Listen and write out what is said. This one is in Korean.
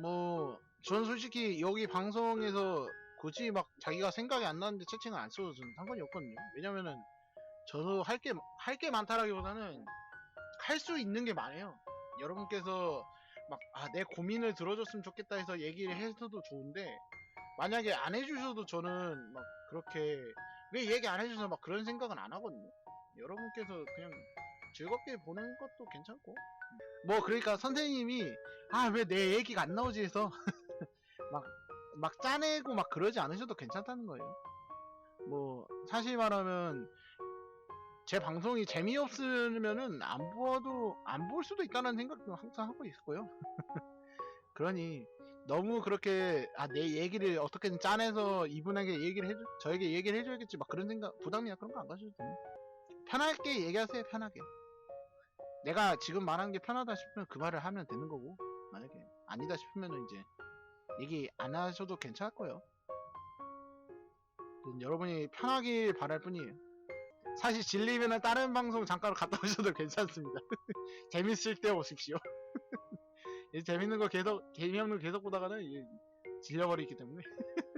뭐, 전 솔직히 여기 방송에서 굳이 막 자기가 생각이 안 나는데 채팅을 안 써도 저는 상관이 없거든요. 왜냐면은, 저도 할 게, 할 게 많다라기보다는, 할 수 있는 게 많아요. 여러분께서, 막, 아, 내 고민을 들어줬으면 좋겠다 해서 얘기를 해서도 좋은데, 만약에 안 해주셔도 저는 막, 그렇게, 왜 얘기 안 해주셔서 막 그런 생각은 안 하거든요. 여러분께서 그냥 즐겁게 보는 것도 괜찮고. 뭐, 그러니까 선생님이, 아, 왜 내 얘기가 안 나오지 해서, 막, 막 짜내고 막 그러지 않으셔도 괜찮다는 거예요. 뭐, 사실 말하면, 제 방송이 재미없으면은 안 보아도, 안 볼 수도 있다는 생각도 항상 하고 있고요. 그러니, 너무 그렇게, 아, 내 얘기를 어떻게든 짜내서 이분에게 얘기를 해줘, 저에게 얘기를 해줘야겠지, 막 그런 생각, 부담이나 그런 거 안 가셔도 돼요. 편하게 얘기하세요, 편하게. 내가 지금 말하는 게 편하다 싶으면 그 말을 하면 되는 거고, 만약에 아니다 싶으면은 이제, 얘기 안 하셔도 괜찮을 거예요. 여러분이 편하길 바랄 뿐이에요. 사실 질리면은 다른 방송 잠깐 갔다 오셔도 괜찮습니다. 재밌을 때 오십시오. 재밌는 거 계속, 재미없는 거 계속 보다가는 질려버리기 때문에.